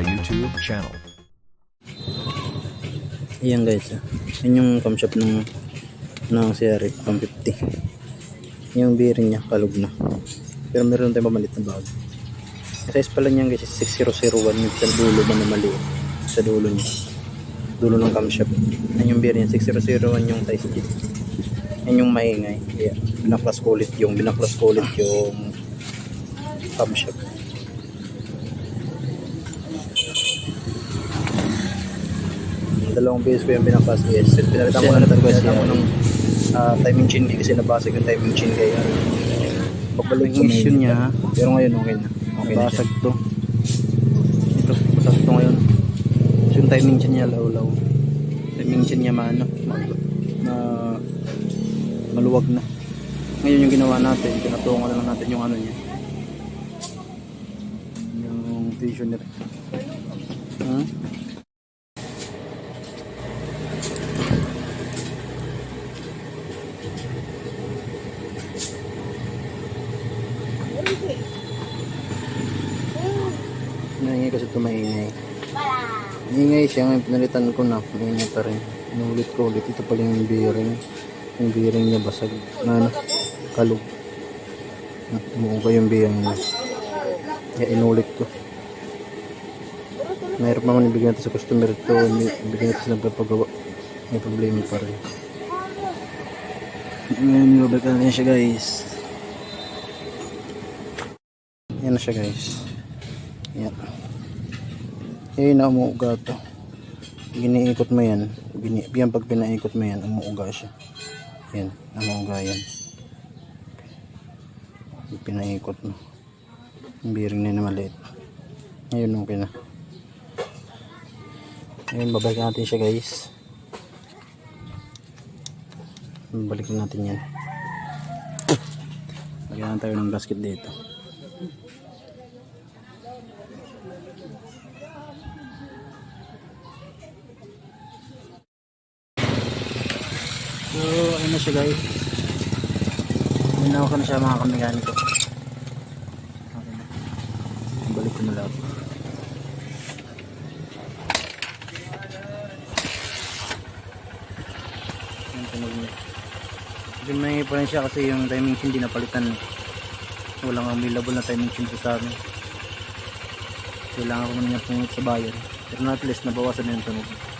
YouTube channel. Ayan guys, ah. yun yung cam ng ng CRF cam 50. Yung bearing niya kalog na. Pero meron tayong pamalit na bago. Yung size pala niyan guys is 6001 yung sa dulo ba na mali sa dulo niya. Dulo ng cam. Yan yung bearing niya 6001 yung size G. Yan yung maingay. Yeah. Binaklas ko yung binaklas ko yung cam. Dalawang beses ko yung binaklas yes. Pinalitan ko na talaga siya ako ng ah, timing chain kay kasi nabasag yung timing chain kaya pagbalik ko issue niya. Pero ngayon okay na. Okay na siya. To. Ito basag to ngayon. So, yung timing chain niya law law timing chain niya maano ma, na maluwag na. Ngayon yung ginawa natin pinatungan na lang natin yung ano niya. Yung tensioner hmm? Naingay kasi ito maingay. Maingay siya ngayon pinalitan ko na. Maingay pa rin. Inulit ko ulit. Ito pala yung bearing. Yung bearing niya basag. Na ano? Kalog. Umuuga yung bearing niya. Kaya inulit ko. Mahirap naman ibigay natin sa customer ito. Ibigay natin sa nagpapagawa. May problema pa rin. Ngayon, nilabalik na siya guys. Yan na siya guys. Yan. Eh, na umuuga to. Giniikot mo yan. Gini, yan pag pinaikot mo yan, umuuga siya. Yan, umuuga yan. Pinaikot mo. Yung bearing na yun maliit. Ngayon, okay na. Ngayon, babalik natin siya guys. Babalikin natin yan. Lagyan tayo ng gasket dito. So, ayun na siya guys. Minaw ko na siya mga kamekaniko. Okay na. Balik ko na lahat. Ayan, tunog niya. Medyo may pa rin siya kasi yung timing chain napalitan. Walang available na timing chain sa amin. Kailangan ko muna niya pumunta sa bayan. Pero at least nabawasan na yung tunog.